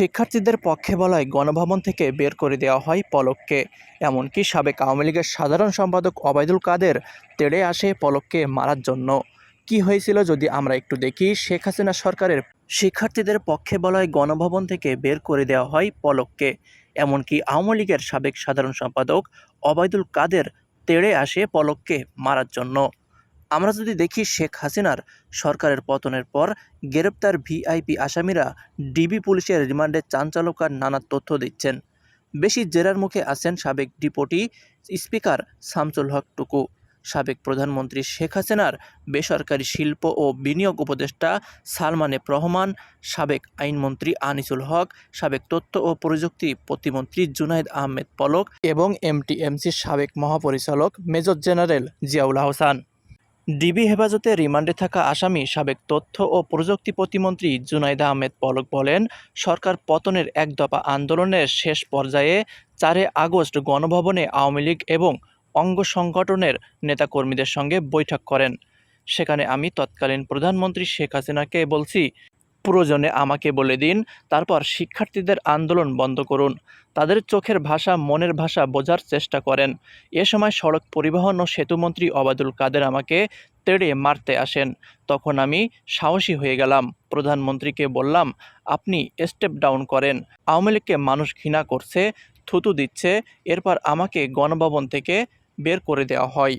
শিক্ষার্থীদের পক্ষে বলায় গণভবন থেকে বের করে দেওয়া হয় পলককে। এমনকি সাবেক আওয়ামী লীগের সাধারণ সম্পাদক ওবায়দুল কাদের তেড়ে আসে পলককে মারার জন্য। কি হয়েছিল যদি আমরা একটু দেখি, শেখ হাসিনা সরকারের শিক্ষার্থীদের পক্ষে বলায় গণভবন থেকে বের করে দেওয়া হয় পলককে। এমনকি আওয়ামী লীগের সাবেক সাধারণ সম্পাদক ওবায়দুল কাদের তেড়ে আসে পলককে মারার জন্য। আমরা যদি দেখি শেখ হাসিনার সরকারের পতনের পর, গ্রেপ্তার ভিআইপি আসামিরা ডিবি পুলিশের রিমান্ডে চাঞ্চল্যকর নানা তথ্য দিচ্ছেন। বেশি জেরার মুখে আছেন সাবেক ডিপোটি স্পিকার শামসুল হক টুকু। সাবেক প্রধানমন্ত্রী শেখ হাসিনার বেসরকারি শিল্প ও বিনিয়োগ উপদেষ্টা সালমান রহমান সাবেক আইনমন্ত্রী আনিসুল হক, সাবেক তথ্য ও প্রযুক্তি প্রতিমন্ত্রী জুনাইদ আহমেদ পলক এবং এমটিএমসির সাবেক মহাপরিচালক major general Ziaul Ahsan. DB হেফাজতে রিমান্ডে থাকা আসামি সাবেক তথ্য ও প্রযুক্তি প্রতিমন্ত্রী জুনাইদা আহমেদ পলক বলেন, সরকার পতনের এক দফা আন্দোলনের শেষ পর্যায়ে চারে আগস্ট গণভবনে আওয়ামী লীগ এবং অঙ্গ সংগঠনের নেতাকর্মীদের সঙ্গে বৈঠক করেন। সেখানে আমি তৎকালীন প্রধানমন্ত্রী শেখ হাসিনাকে বলছি প্রয়োজনে আমাকে বলে দিন, তারপর শিক্ষার্থীদের আন্দোলন বন্ধ করুন। তাদের চোখের ভাষা, মনের ভাষা বোঝার চেষ্টা করেন। এ সময় সড়ক পরিবহন ও সেতুমন্ত্রী অবাদুল কাদের আমাকে তেড়ে মারতে আসেন। তখন আমি সাহসী হয়ে গেলাম। প্রধানমন্ত্রীকে বললাম, আপনি স্টেপ ডাউন করেন। আওয়ামী লীগকে মানুষ ঘৃণা করছে, থুতু দিচ্ছে, এরপর আমাকে গণভবন থেকে বের করে দেওয়া হয়।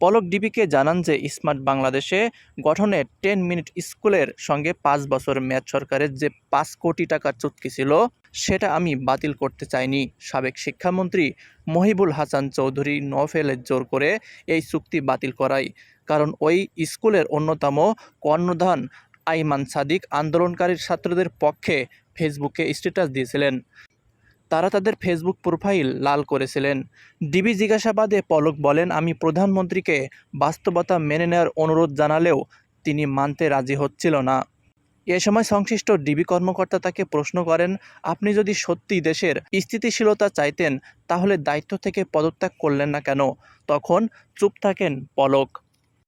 পলক ডিবিকে জানান যে স্মার্ট বাংলাদেশে গঠনে টেন মিনিট স্কুলের সঙ্গে পাঁচ বছর ম্যাচ সরকারের যে পাঁচ কোটি টাকার চুক্তি ছিল, সেটা আমি বাতিল করতে চাইনি। সাবেক শিক্ষামন্ত্রী মহিবুল হাসান চৌধুরী নফেলের জোর করে এই চুক্তি বাতিল করাই কারণ ওই স্কুলের অন্যতম কর্ণধান আইমান সাদিক আন্দোলনকারী ছাত্রদের পক্ষে ফেসবুকে স্ট্যাটাস দিয়েছিলেন। তারা তাদের ফেসবুক প্রোফাইল লাল করেছিলেন। ডিবি জিজ্ঞাসাবাদে পলক বলেন, আমি প্রধানমন্ত্রীকে বাস্তবতা মেনে নেওয়ার অনুরোধ জানালেও তিনি মানতে রাজি হচ্ছিল না। এ সময় সংশ্লিষ্ট ডিবি কর্মকর্তা তাকে প্রশ্ন করেন, আপনি যদি সত্যি দেশের স্থিতিশীলতা চাইতেন, তাহলে দায়িত্ব থেকে পদত্যাগ করলেন না কেন? তখন চুপ থাকেন পলক।